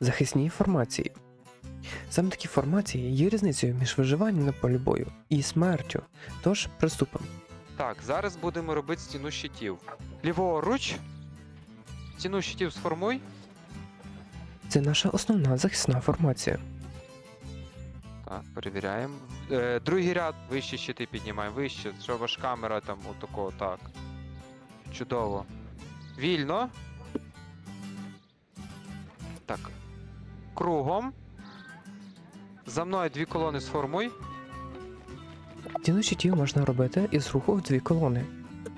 захисні формації. Саме такі формації є різницею між виживанням на полі бою і смертю. Тож приступимо. Так, зараз будемо робити стіну щитів. Ліворуч. Стіну щитів сформуй. Це наша основна захисна формація. Так, перевіряємо. Е, другий ряд вище щити піднімаємо, вище, щоб ваш камера там отако, так. Чудово. Вільно. Так. Кругом. За мною дві колони сформуй. Стіну щитів можна робити із руху в дві колони.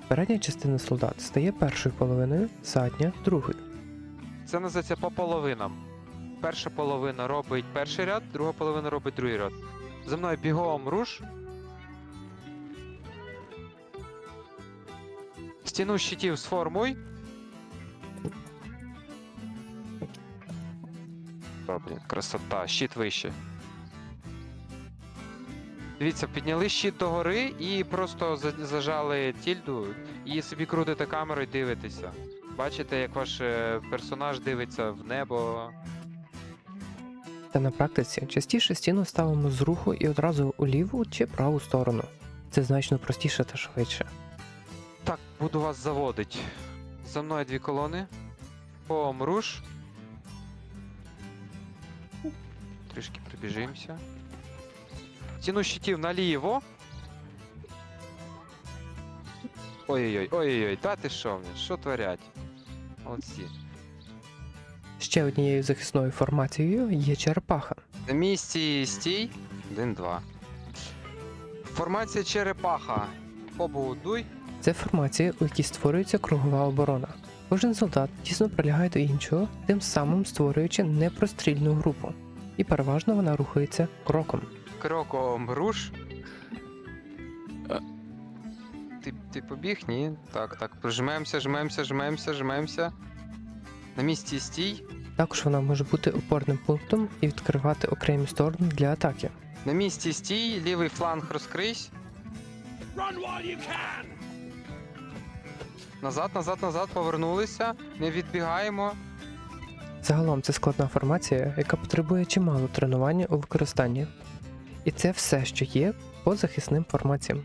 Передня частина солдат стає першою половиною, задня другою. Це називається по половинам. Перша половина робить перший ряд, друга половина робить другий ряд. За мною бігом руш. Стіну щитів сформуй. О, блін, красота, щит вище. Дивіться, підняли щит догори і просто зажали тільду і собі крутите камеру і дивитеся. Бачите, як ваш е, персонаж дивиться в небо. Та на практиці частіше стіну ставимо з руху і одразу у ліву чи праву сторону. Це значно простіше та швидше. Так, буду вас заводить. За мною дві колони. Помруш. Трішки прибіжимося. Стіну щитів наліво. Ой-ой-ой, ой-ой-ой, та ти що, що творять? Молодці. Ще однією захисною формацією є черепаха. На місці стій. Один-два. Формація черепаха. Побудуй. Це формація, у якій створюється кругова оборона. Кожен солдат тісно прилягає до іншого, тим самим створюючи непрострільну групу. І переважно вона рухається кроком. Кроком руш. Ти, ти побіг? Ні. Так, так. Прижмемося, жмемося, жмемося, жмемося. На місці стій. Також вона може бути опорним пунктом і відкривати окремі сторони для атаки. На місці стій, лівий фланг розкрийсь. Назад, назад, назад, повернулися. Не відбігаємо. Загалом це складна формація, яка потребує чимало тренування у використанні. І це все, що є по захисним формаціям.